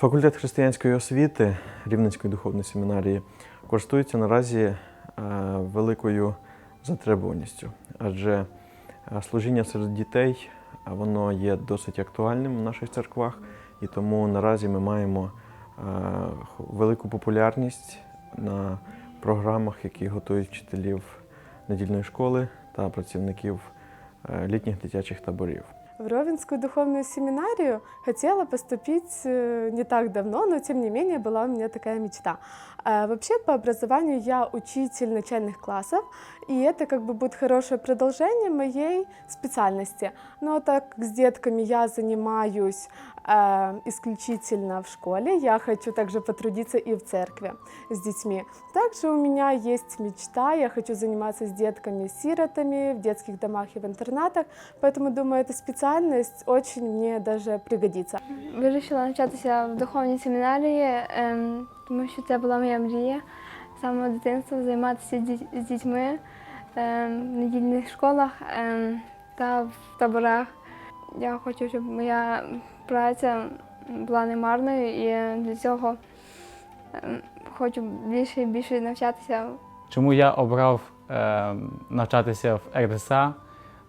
Факультет християнської освіти Рівненської духовної семінарії користується наразі е, великою затребуваністю, адже е, служіння серед дітей воно є досить актуальним в наших церквах, і тому наразі ми маємо е, велику популярність на програмах, які готують вчителів недільної школи та працівників літніх дитячих таборів. В Ровенскую духовную семинарию хотела поступить э, не так давно, но тем не менее была у меня такая мечта. А Вообще по образованию я учитель начальных классов, и это как бы будет хорошее продолжение моей специальности. Но так как с детками я занимаюсь э, исключительно в школе, я хочу также потрудиться и в церкви с детьми. Также у меня есть мечта, я хочу заниматься с детками-сиротами в детских домах и в интернатах, поэтому думаю, эта специальность очень мне даже пригодится. Вирішила навчатися в духовній семінарії, ем, тому що це була моя мрія з самого дитинства займатися з дітьми в недільних школах та в таборах. Я хочу, щоб моя праця була немарною і для цього хочу більше і більше навчатися Чому я обрав навчатися в РДСА?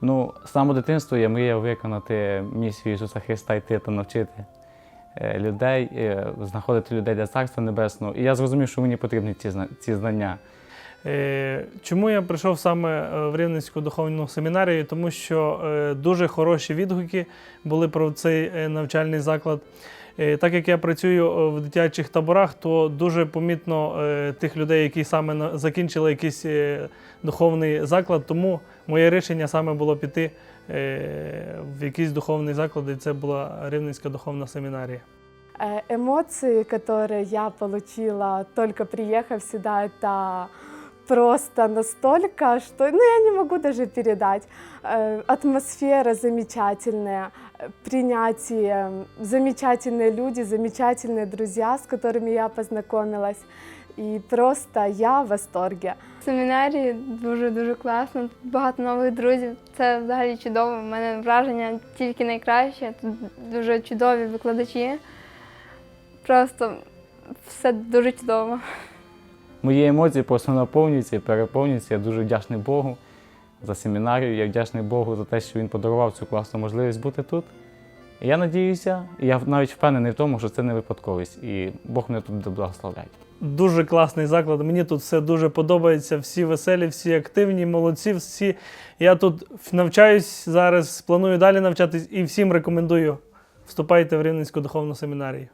Ну, саме дитинство я мріяв виконати місію Ісуса Христа йти та навчити е, людей, е, знаходити людей для Царства Небесного. І я зрозумів, що мені потрібні ці, зна- ці знання. Е, Чому я прийшов саме е, в Рівненську духовну семінарію? Тому що е, дуже хороші відгуки були про цей е, навчальний заклад. Е, Так як я працюю е, в дитячих таборах, то дуже помітно е, тих людей, які саме на- закінчили якийсь е, духовний заклад. Тому моє рішення саме було піти е, в якийсь духовний заклад, і це була Рівненська духовна семінарія. Э, Эмоции, которые я получила только приехав сюда, это просто настолько, что ну, я не могу даже передать. Э, Атмосфера замечательная, э, принятие, замечательные люди, замечательные друзья, с которыми я познакомилась. И просто я в восторге. В семінарії дуже дуже класно. Тут багато нових друзів. Це взагалі чудово. У мене враження тільки найкраще. Тут дуже чудові викладачі. Просто все дуже чудово. Мої емоції просто наповнюються і переповнюються. Я дуже вдячний Богу за семінарію. Я вдячний Богу за те, що він подарував цю класну можливість бути тут. І я надіюся, і я навіть впевнений в тому, що це не випадковість, і Бог мене тут буде благословляти. Дуже класний заклад. Мені тут все дуже подобається. Всі веселі, всі активні, молодці. Всі. Я тут навчаюсь зараз, планую далі навчатись і всім рекомендую. Вступайте в Рівненську духовну семінарію.